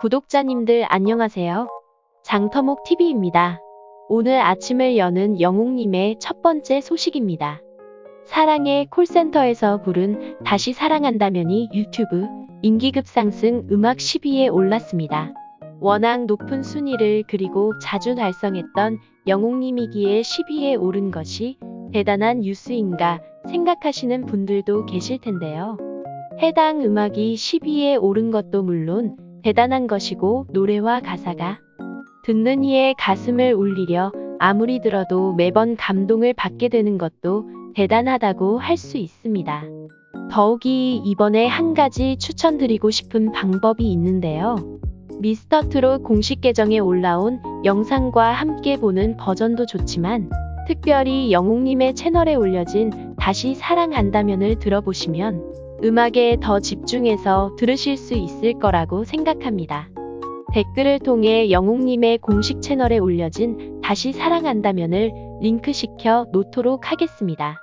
구독자님들 안녕하세요. 장터목 TV입니다. 오늘 아침을 여는 영웅님의 첫 번째 소식입니다. 사랑의 콜센터에서 부른 다시 사랑한다면이 유튜브 인기급 상승 음악 10위에 올랐습니다. 워낙 높은 순위를 그리고 자주 달성했던 영웅님이기에 10위에 오른 것이 대단한 뉴스인가 생각하시는 분들도 계실 텐데요. 해당 음악이 10위에 오른 것도 물론 대단한 것이고 노래와 가사가 듣는 이의 가슴을 울리려 아무리 들어도 매번 감동을 받게 되는 것도 대단하다고 할 수 있습니다. 더욱이 이번에 한 가지 추천드리고 싶은 방법이 있는데요. 미스터 트롯 공식 계정에 올라온 영상과 함께 보는 버전도 좋지만 특별히 영웅님의 채널에 올려진 다시 사랑한다면을 들어보시면 음악에 더 집중해서 들으실 수 있을 거라고 생각합니다. 댓글을 통해 영웅님의 공식 채널에 올려진 다시 사랑한다면을 링크시켜 놓도록 하겠습니다.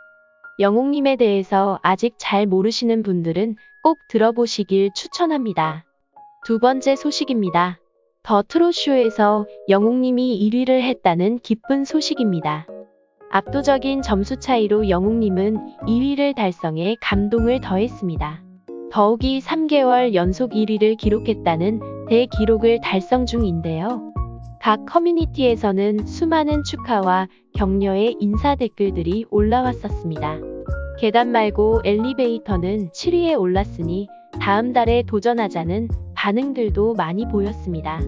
영웅님에 대해서 아직 잘 모르시는 분들은 꼭 들어보시길 추천합니다. 두 번째 소식입니다. 더 트롯쇼에서 영웅님이 1위를 했다는 기쁜 소식입니다. 압도적인 점수 차이로 영웅님은 2위를 달성해 감동을 더했습니다. 더욱이 3개월 연속 1위를 기록했다는 대기록을 달성 중인데요. 각 커뮤니티에서는 수많은 축하와 격려의 인사 댓글들이 올라왔었습니다. 계단 말고 엘리베이터는 7위에 올랐으니 다음 달에 도전하자는 반응들도 많이 보였습니다.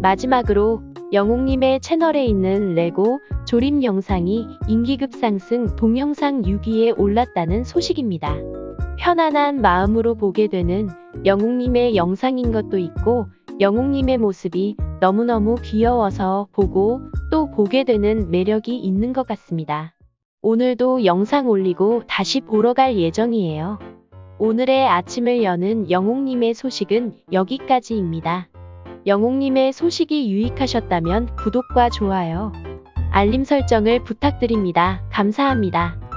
마지막으로 영웅님의 채널에 있는 레고 조립 영상이 인기급 상승 동영상 6위에 올랐다는 소식입니다. 편안한 마음으로 보게 되는 영웅님의 영상인 것도 있고 영웅님의 모습이 너무너무 귀여워서 보고 또 보게 되는 매력이 있는 것 같습니다. 오늘도 영상 올리고 다시 보러 갈 예정이에요. 오늘의 아침을 여는 영웅님의 소식은 여기까지입니다. 영웅님의 소식이 유익하셨다면 구독과 좋아요, 알림 설정을 부탁드립니다. 감사합니다.